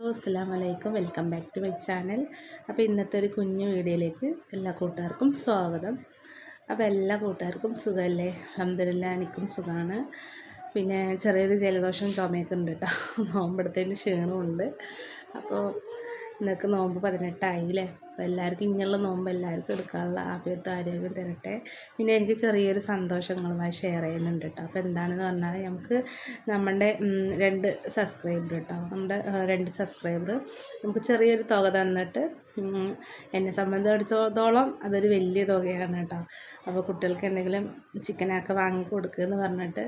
Hello അസ്സാം വലൈക്കും welcome back to my channel. അപ്പോൾ ഇന്നത്തെ ഒരു കുഞ്ഞു വീഡിയോയിലേക്ക് എല്ലാ കൂട്ടുകാർക്കും സ്വാഗതം. അപ്പോൾ എല്ലാ കൂട്ടുകാർക്കും സുഖമല്ലേ? അഹമ്മദില്ല എനിക്കും സുഖമാണ്. പിന്നെ ചെറിയൊരു ജലദോഷം ചുമയൊക്കെ ഉണ്ട് കേട്ടോ. നോമ്പെടുത്തതിന്റെ ക്ഷീണമുണ്ട്. അപ്പോൾ ഇന്നൊക്കെ നോമ്പ് പതിനെട്ടായില്ലേ? അപ്പോൾ എല്ലാവർക്കും ഇങ്ങനെയുള്ള നോമ്പ് എല്ലാവർക്കും എടുക്കാനുള്ള ആഭ്യത്വം ആരോഗ്യം തരട്ടെ. പിന്നെ എനിക്ക് ചെറിയൊരു സന്തോഷങ്ങളുമായി ഷെയർ ചെയ്യുന്നുണ്ട് കേട്ടോ. അപ്പോൾ എന്താണെന്ന് പറഞ്ഞാൽ നമുക്ക് നമ്മുടെ രണ്ട് സബ്സ്ക്രൈബർ കേട്ടോ. നമ്മുടെ രണ്ട് സബ്സ്ക്രൈബർ നമുക്ക് ചെറിയൊരു തുക തന്നിട്ട് എന്നെ സംബന്ധിച്ചിടത്തോളം അതൊരു വലിയ തുകയാണ് കേട്ടോ. അപ്പോൾ കുട്ടികൾക്ക് എന്തെങ്കിലും ചിക്കനൊക്കെ വാങ്ങി കൊടുക്കുക എന്ന് പറഞ്ഞിട്ട്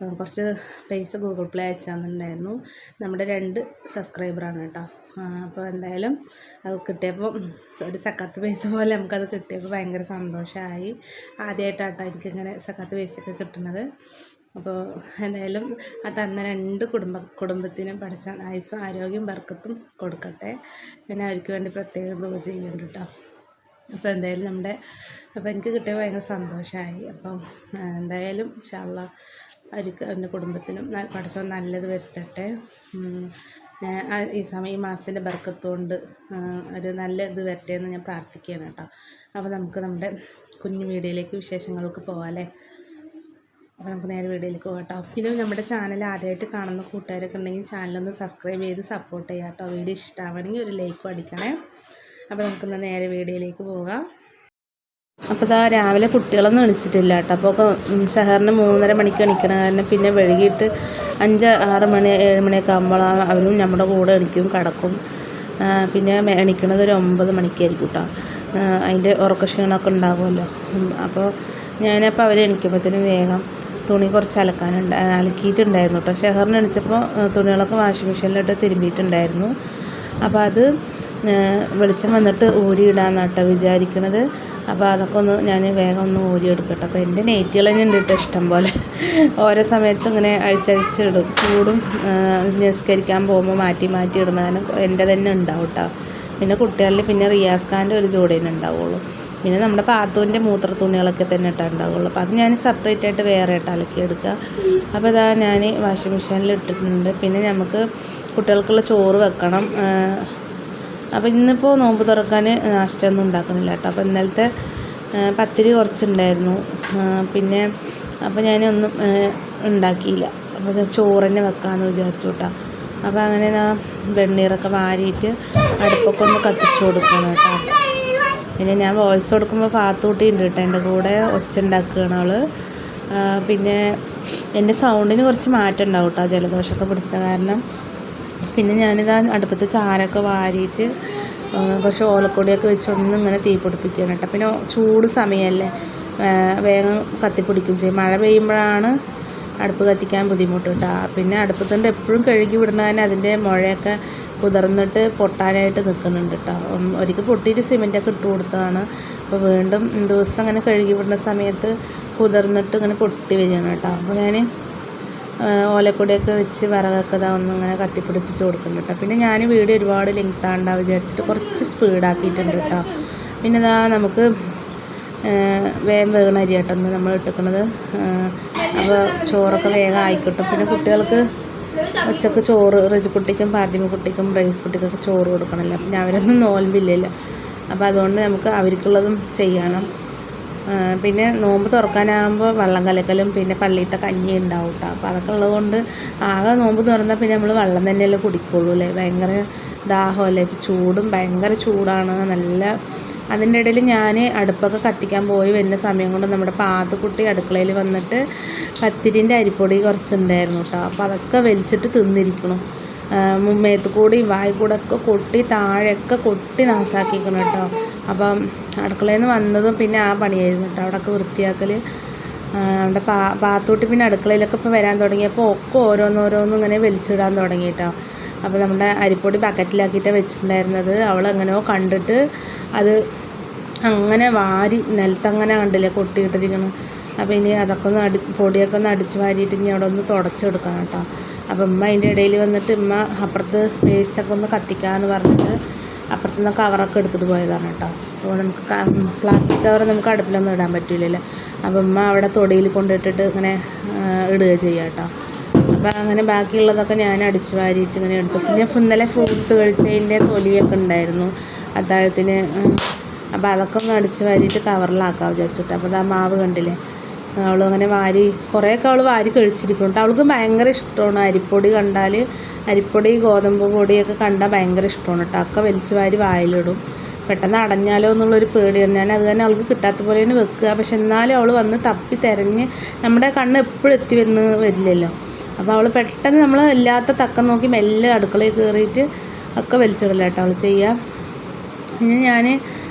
കുറച്ച് പൈസ ഗൂഗിൾ പ്ലേ അയച്ചു തന്നിട്ടുണ്ടായിരുന്നു നമ്മുടെ രണ്ട് സബ്സ്ക്രൈബറാണ് കേട്ടോ. അപ്പോൾ എന്തായാലും അത് കിട്ടിയപ്പോൾ ഒരു സക്കാത്ത് പൈസ പോലെ നമുക്കത് കിട്ടിയപ്പോൾ ഭയങ്കര സന്തോഷമായി ആദ്യമായിട്ടാട്ടോ എനിക്കിങ്ങനെ സക്കാത്ത് പൈസയൊക്കെ കിട്ടുന്നത്. അപ്പോൾ എന്തായാലും ആ തന്ന രണ്ട് കുടുംബ കുടുംബത്തിനും പഠിച്ച ആയുസ്സും ആരോഗ്യം ബർക്കത്തും കൊടുക്കട്ടെ. പിന്നെ അവർക്ക് വേണ്ടി പ്രത്യേകം തുക ചെയ്യുന്നുണ്ട് കേട്ടോ അപ്പോൾ എന്തായാലും നമ്മുടെ അപ്പോൾ എനിക്ക് കിട്ടിയ ഭയങ്കര സന്തോഷമായി അപ്പം എന്തായാലും ഇൻഷാല്ല അവർക്ക് എന്റെ കുടുംബത്തിനും പടച്ചോൻ നല്ലത് വരുത്തട്ടെ. ഈ സമയം ഈ മാസത്തിന്റെ ബർക്കത്തുകൊണ്ട് ഒരു നല്ല ഇത് വരട്ടെ എന്ന് ഞാൻ പ്രാർത്ഥിക്കുകയാണ് കേട്ടോ. അപ്പോൾ നമുക്ക് നമ്മുടെ കുഞ്ഞു വീഡിയോയിലേക്ക് വിശേഷങ്ങൾക്ക് പോകാമല്ലേ അപ്പോൾ നമുക്ക് നേരെ വീഡിയോയിലേക്ക് പോകാം കേട്ടോ. പിന്നെ നമ്മുടെ ചാനൽ ആദ്യമായിട്ട് കാണുന്ന കൂട്ടുകാരൊക്കെ ഉണ്ടെങ്കിൽ ചാനലൊന്ന് സബ്സ്ക്രൈബ് ചെയ്ത് സപ്പോർട്ട് ചെയ്യാം കേട്ടോ. വീഡിയോ ഇഷ്ടമാണെങ്കിൽ ഒരു ലൈക്കും അടിക്കണേ. അപ്പോൾ നമുക്കൊന്ന് നേരെ വീഡിയോയിലേക്ക് പോകാം. അപ്പോൾ ഇതാ രാവിലെ കുട്ടികളൊന്നും എണിച്ചിട്ടില്ല കേട്ടോ. അപ്പോൾ ഒക്കെ സഹറിന് മൂന്നര മണിക്ക് എണിക്കണം കാരണം പിന്നെ വൈകിട്ട് അഞ്ച് ആറ് മണി ഏഴ് മണിയൊക്കെ ആകുമ്പോൾ അവരും നമ്മുടെ കൂടെ എണിക്കും കിടക്കും. പിന്നെ എണിക്കണത് ഒരു ഒമ്പത് മണിക്കായിരിക്കും കേട്ടോ അതിന്റെ ഉറക്കക്ഷീണമൊക്കെ ഉണ്ടാകുമല്ലോ അപ്പോൾ ഞാനപ്പോൾ അവരെ എണിക്കുമ്പോഴത്തേനും വേഗം തുണി കുറച്ച് അലക്കാനുണ്ട് അലക്കിയിട്ടുണ്ടായിരുന്നു കേട്ടോ ഷെഹറിന് എണിച്ചപ്പോൾ തുണികളൊക്കെ വാഷിംഗ് മെഷീനിലിട്ട് തിരുമ്പിയിട്ടുണ്ടായിരുന്നു. അപ്പോൾ അത് വെളിച്ചം വന്നിട്ട് ഊരിയിടാന്നാട്ടോ വിചാരിക്കണത്. അപ്പോൾ അതൊക്കെ ഒന്ന് ഞാൻ വേഗം ഒന്ന് ഊരിയെടുക്കട്ടെ അപ്പോൾ എന്റെ നെയ്റ്റുകൾ തന്നെ ഉണ്ട് കേട്ടോ ഇഷ്ടം പോലെ. ഓരോ സമയത്തും ഇങ്ങനെ അഴിച്ചഴിച്ച് ഇടും ചൂടും നിസ്കരിക്കാൻ പോകുമ്പോൾ മാറ്റി മാറ്റി ഇടുന്നതിന് എന്റെ തന്നെ ഉണ്ടാവും കേട്ടോ പിന്നെ കുട്ടികളിൽ പിന്നെ റിയാസ് ഖാന്റെ ഒരു തന്നെ ഉണ്ടാവുള്ളൂ. പിന്നെ നമ്മുടെ പാത്തുവിന്റെ മൂത്ര തുണികളൊക്കെ തന്നെ ഇട്ടാൽ ഉണ്ടാവുള്ളൂ. അപ്പോൾ അത് ഞാൻ സെപ്പറേറ്റ് ആയിട്ട് വേറെ ആയിട്ട് അലക്കിയെടുക്കുക അപ്പോൾ ഇതാ ഞാൻ വാഷിംഗ് മെഷീനിൽ ഇട്ടിട്ടുണ്ട്. പിന്നെ നമുക്ക് കുട്ടികൾക്കുള്ള ചോറ് വെക്കണം. അപ്പോൾ ഇന്നിപ്പോൾ നോമ്പ് തുറക്കാൻ നാഷ്ടമൊന്നും ഉണ്ടാക്കുന്നില്ല കേട്ടോ. അപ്പോൾ ഇന്നലത്തെ പത്തിരി കുറച്ചുണ്ടായിരുന്നു. പിന്നെ അപ്പോൾ ഞാനൊന്നും ഉണ്ടാക്കിയില്ല. അപ്പോൾ ചോറ് തന്നെ വെക്കാമെന്ന് വിചാരിച്ചു കേട്ടോ. അപ്പോൾ അങ്ങനെ ഞാൻ വെണ്ണീറൊക്കെ വാരിയിട്ട് അടുപ്പൊക്കെ ഒന്ന് കത്തിച്ചു കൊടുക്കണം കേട്ടോ. പിന്നെ ഞാൻ വോയിസ് കൊടുക്കുമ്പോൾ പാത്തുകൂട്ടി ഉണ്ട് കേട്ടോ. എന്റെ കൂടെ ഒച്ച ഉണ്ടാക്കുകയാണ് അവൾ പിന്നെ എന്റെ സൗണ്ടിന് കുറച്ച് മാറ്റം ഉണ്ടാവും കേട്ടോ. ജലദോഷമൊക്കെ പിടിച്ച കാരണം. പിന്നെ ഞാനിതാ അടുപ്പത്ത് ചാരൊക്കെ വാരിയിട്ട് കുറച്ച് ഓലക്കൊടിയൊക്കെ വെച്ച് ഒന്ന് ഇങ്ങനെ തീ പിടിപ്പിക്കുകയാണ് കേട്ടോ. പിന്നെ ചൂട് സമയമല്ലേ? വേഗം കത്തിപ്പിടിക്കും ചെയ്യും. മഴ പെയ്യുമ്പോഴാണ് അടുപ്പ് കത്തിക്കാൻ ബുദ്ധിമുട്ട് കേട്ടോ. പിന്നെ അടുപ്പത്തിന്റെ എപ്പോഴും കഴുകി വിടണതിന് അതിന്റെ മുഴയൊക്കെ കുതിർന്നിട്ട് പൊട്ടാനായിട്ട് നിൽക്കുന്നുണ്ട് കേട്ടോ. ഒരിക്കൽ പൊട്ടിയിട്ട് സിമെന്റൊക്കെ ഇട്ട് കൊടുത്തതാണ്. അപ്പോൾ വീണ്ടും ദിവസം അങ്ങനെ കഴുകി വിടുന്ന സമയത്ത് കുതിർന്നിട്ട് ഇങ്ങനെ പൊട്ടി വരികയാണ് കേട്ടോ. അപ്പോൾ ഞാൻ ഓലക്കൊടിയൊക്കെ വെച്ച് വിറകൊക്കെ ഇതാ ഒന്ന് ഇങ്ങനെ കത്തിപ്പിടിപ്പിച്ച് കൊടുക്കും കേട്ടോ. പിന്നെ ഞാൻ വീഡിയോ ഒരുപാട് ലെങ്ത് ആണ്ടാ വിചാരിച്ചിട്ട് കുറച്ച് സ്പീഡാക്കിയിട്ടുണ്ട് കേട്ടോ. പിന്നെ ഇതാ നമുക്ക് വേഗം വേഗം അരി കേട്ടോ നമ്മൾ എടുക്കുന്നത് അപ്പോൾ ചോറൊക്കെ വേഗം ആയിക്കിട്ടും. പിന്നെ കുട്ടികൾക്ക് ഉച്ചയ്ക്ക് ചോറ് റജിക്കുട്ടിക്കും പാത്തിമക്കുട്ടിക്കും റൈസ് കുട്ടിക്കൊക്കെ ചോറ് കൊടുക്കണമല്ലോ. പിന്നെ അവരൊന്നും നോൽമ്പില്ലല്ലോ. അപ്പോൾ അതുകൊണ്ട് നമുക്ക് അവർക്കുള്ളതും ചെയ്യണം. പിന്നെ നോമ്പ് തുറക്കാനാകുമ്പോൾ വെള്ളം കലക്കലും പിന്നെ പള്ളിയിലത്തെ കഞ്ഞി ഉണ്ടാവും കേട്ടോ അപ്പോൾ അതൊക്കെ ഉള്ളതുകൊണ്ട് ആകെ നോമ്പ് തുറന്നാൽ പിന്നെ നമ്മൾ വെള്ളം തന്നെയല്ലേ കുടിക്കുള്ളൂ അല്ലേ ഭയങ്കര ദാഹമല്ലേ ചൂടും ഭയങ്കര ചൂടാണ്. നല്ല അതിന്റെ ഇടയിൽ ഞാൻ അടുപ്പൊക്കെ കത്തിക്കാൻ പോയി വരുന്ന സമയം കൊണ്ട് നമ്മുടെ പാത്തുക്കുട്ടി അടുക്കളയിൽ വന്നിട്ട് കത്തിരിന്റെ അരിപ്പൊടി കുറച്ചുണ്ടായിരുന്നു കേട്ടോ അപ്പോൾ അതൊക്കെ വലിച്ചിട്ട് തിന്നിരിക്കണം. മുമ്മേത്ത് കൂടി വായി കൂടെ ഒക്കെ കൊട്ടി താഴെയൊക്കെ കൊട്ടി നാസാക്കിക്കണം കേട്ടോ അപ്പം അടുക്കളയിൽ നിന്ന് വന്നതും പിന്നെ ആ പണിയായിരുന്നു കേട്ടോ. അവിടെയൊക്കെ വൃത്തിയാക്കൽ അവിടെ പാ പാത്തോട്ട് പിന്നെ അടുക്കളയിലൊക്കെ ഇപ്പോൾ വരാൻ തുടങ്ങിയപ്പോൾ ഒക്കെ ഓരോന്നോരോന്നും ഇങ്ങനെ വലിച്ചിടാൻ തുടങ്ങി കേട്ടോ. അപ്പോൾ നമ്മുടെ അരിപ്പൊടി ബക്കറ്റിലാക്കിയിട്ടാണ് വെച്ചിട്ടുണ്ടായിരുന്നത്. അവൾ എങ്ങനെയോ കണ്ടിട്ട് അത് അങ്ങനെ വാരി നിലത്തങ്ങനെ കണ്ടില്ലേ കൊട്ടിയിട്ടിരിക്കണം അപ്പോൾ ഇനി അതൊക്കെ ഒന്ന് അടി പൊടിയൊക്കെ ഒന്ന് അടിച്ച് വാരിയിട്ട് ഇനി അവിടെ ഒന്ന് തുടച്ചെടുക്കണം കേട്ടോ. അപ്പോൾ ഉമ്മ അതിന്റെ ഇടയിൽ വന്നിട്ട് ഉമ്മ അപ്പുറത്ത് വേസ്റ്റൊക്കെ ഒന്ന് കത്തിക്കാമെന്ന് പറഞ്ഞിട്ട് അപ്പുറത്ത് നിന്ന് കവറൊക്കെ എടുത്തിട്ട് പോയതാണ് കേട്ടോ. അപ്പോൾ നമുക്ക് പ്ലാസ്റ്റിക് കവർ നമുക്ക് അടുപ്പിലൊന്നും ഇടാൻ പറ്റില്ലല്ലോ അപ്പം അമ്മ അവിടെ തൊടിയിൽ കൊണ്ടിട്ടിട്ട് ഇങ്ങനെ ഇടുക ചെയ്യുക കേട്ടോ. അപ്പോൾ അങ്ങനെ ബാക്കിയുള്ളതൊക്കെ ഞാൻ അടിച്ച് വാരിയിട്ട് ഇങ്ങനെ എടുത്തു. പിന്നെ ഇന്നലെ ഫ്രൂട്ട്സ് കഴിച്ചതിന്റെ തൊലിയൊക്കെ ഉണ്ടായിരുന്നു. അത്താഴത്തിന് അപ്പോൾ അതൊക്കെ ഒന്ന് അടിച്ച് വാരിയിട്ട് കവറിലാക്കാൻ വിചാരിച്ചിട്ട്. അപ്പോൾ ആ മാവ് കണ്ടില്ലേ? അവൾ അങ്ങനെ വാരി കുറേയൊക്കെ അവൾ വാരി കഴിച്ചിരിക്കുന്നുണ്ട്. അവൾക്ക് ഭയങ്കര ഇഷ്ടമാണ്. അരിപ്പൊടി കണ്ടാൽ അരിപ്പൊടി ഗോതമ്പ് പൊടിയൊക്കെ കണ്ടാൽ ഭയങ്കര ഇഷ്ടമാണ് കേട്ടോ. ഒക്കെ വലിച്ച് വാരി വായിലിടും. പെട്ടെന്ന് അടഞ്ഞാലോ എന്നുള്ളൊരു പേടി ഞാൻ അത് തന്നെ അവൾക്ക് കിട്ടാത്ത പോലെ തന്നെ വെക്കുക. പക്ഷെ എന്നാലും അവൾ വന്ന് തപ്പി തിരഞ്ഞ് നമ്മുടെ കണ്ണ് എപ്പോഴും എത്തി വന്ന് വരില്ലല്ലോ. അപ്പോൾ അവൾ പെട്ടെന്ന് നമ്മൾ ഇല്ലാത്ത തക്ക നോക്കി മെല്ലെ അടുക്കളയിൽ കയറിയിട്ട് ഒക്കെ വലിച്ചിടില്ല കേട്ടോ അവൾ ചെയ്യുക പിന്നെ ഞാൻ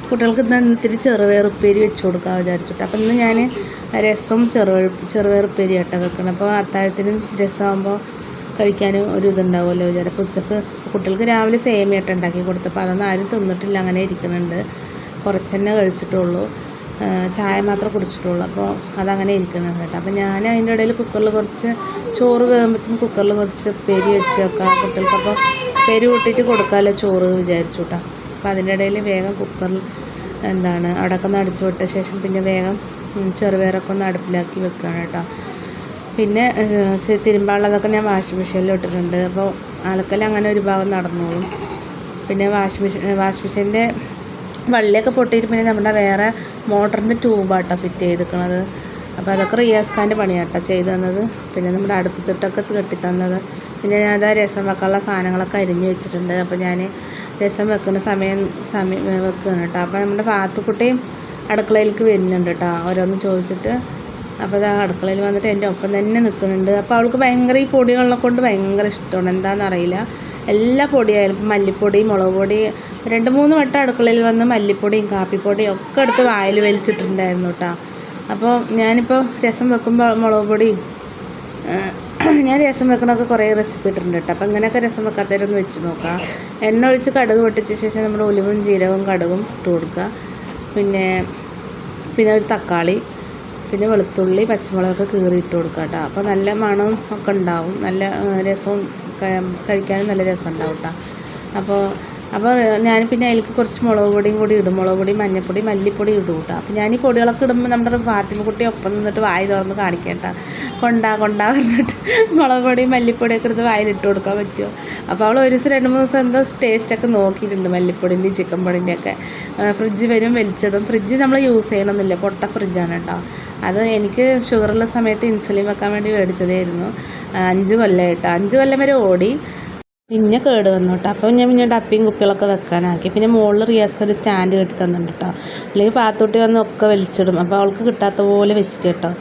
കുട്ടികൾക്ക് ഇത്തിരി ചെറുവേറുപ്പേരി വെച്ച് കൊടുക്കാൻ വിചാരിച്ചിട്ട്. അപ്പം ഇന്ന് ഞാൻ രസം ചെറുപയർ ചെറുവേറുപ്പേരി ആട്ട വെക്കണം. അപ്പോൾ അത്താഴത്തിന് രസമാകുമ്പോൾ കഴിക്കാനും ഒരു ഇതുണ്ടാവുമല്ലോ വിചാരം അപ്പോൾ ഉച്ചയ്ക്ക് കുട്ടികൾക്ക് രാവിലെ സേമിയായിട്ട് ഉണ്ടാക്കി കൊടുത്തപ്പോൾ അതൊന്നും ആരും തിന്നിട്ടില്ല അങ്ങനെ ഇരിക്കുന്നുണ്ട് കുറച്ച് തന്നെ കഴിച്ചിട്ടുള്ളൂ ചായ മാത്രമേ കുടിച്ചിട്ടുള്ളൂ. അപ്പോൾ അതങ്ങനെ ഇരിക്കുന്നുണ്ട് കേട്ടോ. അപ്പോൾ ഞാൻ അതിന്റെ ഇടയിൽ കുക്കറിൽ കുറച്ച് ചോറ് വേകുമ്പോഴത്തേക്കും കുക്കറിൽ കുറച്ച് പെരി വെച്ച് വെക്കാം കുട്ടികൾക്കപ്പോൾ പെരി കൂട്ടിയിട്ട് കൊടുക്കാമല്ലോ ചോറ് വിചാരിച്ചു കേട്ടോ. അപ്പോൾ അതിന്റെ ഇടയിൽ വേഗം കുക്കറിൽ എന്താണ് അവിടെയൊക്കെ ഒന്ന് വിട്ട ശേഷം പിന്നെ വേഗം ചെറുപയറൊക്കെ ഒന്ന് അടുപ്പിലാക്കി വെക്കുകയാണ് കേട്ടോ. പിന്നെ തിരുമ്പാളതൊക്കെ ഞാൻ വാഷിംഗ് മെഷീനിൽ ഇട്ടിട്ടുണ്ട്. അപ്പോൾ അലക്കൽ അങ്ങനെ ഒരു ഭാഗം നടന്നോളും. പിന്നെ വാഷിംഗ് മെഷീൻ വാഷിംഗ് മെഷീന്റെ വള്ളിയൊക്കെ പൊട്ടിയിട്ട് പിന്നെ നമ്മുടെ വേറെ മോട്ടറിന്റെ ട്യൂബാട്ടോ ഫിറ്റ് ചെയ്തിരിക്കണത്. അപ്പോൾ അതൊക്കെ റിയാസ് പണിയാട്ടോ ചെയ്തു തന്നത്. പിന്നെ നമ്മുടെ അടുപ്പത്തിട്ടൊക്കെ കെട്ടിത്തന്നത് പിന്നെ ഞാൻ അതാ രസം വെക്കാനുള്ള സാധനങ്ങളൊക്കെ അരിഞ്ഞ് വെച്ചിട്ടുണ്ട്. അപ്പോൾ ഞാൻ രസം വെക്കുന്ന സമയം സമയം വെക്കുകയാണ് കേട്ടോ. അപ്പോൾ നമ്മുടെ പാത്തുക്കുട്ടിയും അടുക്കളയിലേക്ക് വരുന്നുണ്ട് കേട്ടോ. ഓരോന്ന് ചോദിച്ചിട്ട് അപ്പോൾ അത് അടുക്കളയിൽ വന്നിട്ട് എന്റെ ഒപ്പം തന്നെ നിൽക്കുന്നുണ്ട്. അപ്പോൾ അവൾക്ക് ഭയങ്കര ഈ പൊടികളെ കൊണ്ട് ഭയങ്കര ഇഷ്ടമാണ്. എന്താണെന്നറിയില്ല എല്ലാ പൊടിയായാലും മല്ലിപ്പൊടി മുളക് പൊടി രണ്ട് മൂന്ന് വട്ടം അടുക്കളയിൽ വന്ന് മല്ലിപ്പൊടിയും കാപ്പിപ്പൊടിയും ഒക്കെ എടുത്ത് വായിൽ വലിച്ചിട്ടുണ്ടായിരുന്നു കേട്ടോ. അപ്പോൾ ഞാനിപ്പോൾ രസം വെക്കുമ്പോൾ മുളക് പൊടിയും ഞാൻ രസം വെക്കണമൊക്കെ കുറേ റെസിപ്പി ഇട്ടിട്ടുണ്ട് കേട്ടോ അപ്പോൾ ഇങ്ങനെയൊക്കെ രസം വെക്കാത്തവരൊന്ന് വെച്ച് നോക്കാം. എണ്ണ ഒഴിച്ച് കടുക് പൊട്ടിച്ച ശേഷം നമ്മൾ ഉലുവും ജീരകവും കടുകും ഇട്ട് കൊടുക്കുക പിന്നെ പിന്നെ ഒരു തക്കാളി പിന്നെ വെളുത്തുള്ളി പച്ചമുളകൊക്കെ കീറി ഇട്ട് കൊടുക്കുക കേട്ടോ അപ്പോൾ നല്ല മണവും ഒക്കെ ഉണ്ടാവും. നല്ല രസവും കഴിക്കാനും നല്ല രസം ഉണ്ടാവും കേട്ടോ അപ്പോൾ അപ്പോൾ ഞാൻ പിന്നെ അതിലേക്ക് കുറച്ച് മുളക് പൊടിയും കൂടി ഇടും. മുളക് പൊടി മഞ്ഞൾപ്പൊടി മല്ലിപ്പൊടി ഇടും കേട്ടോ അപ്പോൾ ഞാൻ ഈ പൊടികളൊക്കെ ഇടുമ്പോൾ നമ്മുടെ ഫാത്തിമക്കുട്ടി ഒപ്പം നിന്നിട്ട് വായി തുറന്ന് കാണിക്കേണ്ട കൊണ്ടാ കൊണ്ടാ പറഞ്ഞിട്ട് മുളക് പൊടിയും മല്ലിപ്പൊടിയൊക്കെ എടുത്ത് വായിലിട്ട് കൊടുക്കാൻ പറ്റുമോ അപ്പോൾ അവൾ ഒരു ദിവസം രണ്ട് മൂന്ന് ദിവസം എന്തോ ടേസ്റ്റൊക്കെ നോക്കിയിട്ടുണ്ട് മല്ലിപ്പൊടിന്റെയും ചിക്കൻ പൊടിന്റെയൊക്കെ ഫ്രിഡ്ജ് വരും വലിച്ചിടും. ഫ്രിഡ്ജ് നമ്മൾ യൂസ് ചെയ്യണമെന്നില്ല പൊട്ട ഫ്രിഡ്ജാണ് കേട്ടോ അത് എനിക്ക് ഷുഗറുള്ള സമയത്ത് ഇൻസുലിൻ വെക്കാൻ വേണ്ടി മേടിച്ചതായിരുന്നു. അഞ്ച് കൊല്ലമായിട്ട് അഞ്ച് കൊല്ലം വരെ ഓടി. പിന്നെ കേട് വന്നു കേട്ടോ അപ്പോൾ ഞാൻ പിന്നെ ഡപ്പിയും കുപ്പികളൊക്കെ വെക്കാനാക്കി. പിന്നെ മുകളിൽ റിയാസ്ക്ക് ഒരു സ്റ്റാൻഡ് കെട്ടി തന്നിട്ടുണ്ട്. കേട്ടോ അല്ലെങ്കിൽ പാത്തൂട്ടി വന്ന് ഒക്കെ വലിച്ചിടും. അപ്പോൾ അവൾക്ക് കിട്ടാത്ത പോലെ വെച്ച് കേട്ടോ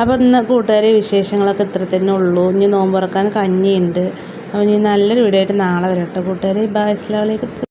അപ്പോൾ ഇന്ന് കൂട്ടുകാരെ വിശേഷങ്ങളൊക്കെ ഇത്ര തന്നെ ഉള്ളൂ. ഇനി നോമ്പ് തുറക്കാൻ കഞ്ഞിയുണ്ട്. അപ്പോൾ ഇനി നല്ലൊരു വീഡിയോ ആയിട്ട് നാളെ വരട്ടോ കേട്ടോ. കൂട്ടുകാരെ അലൈക്കും.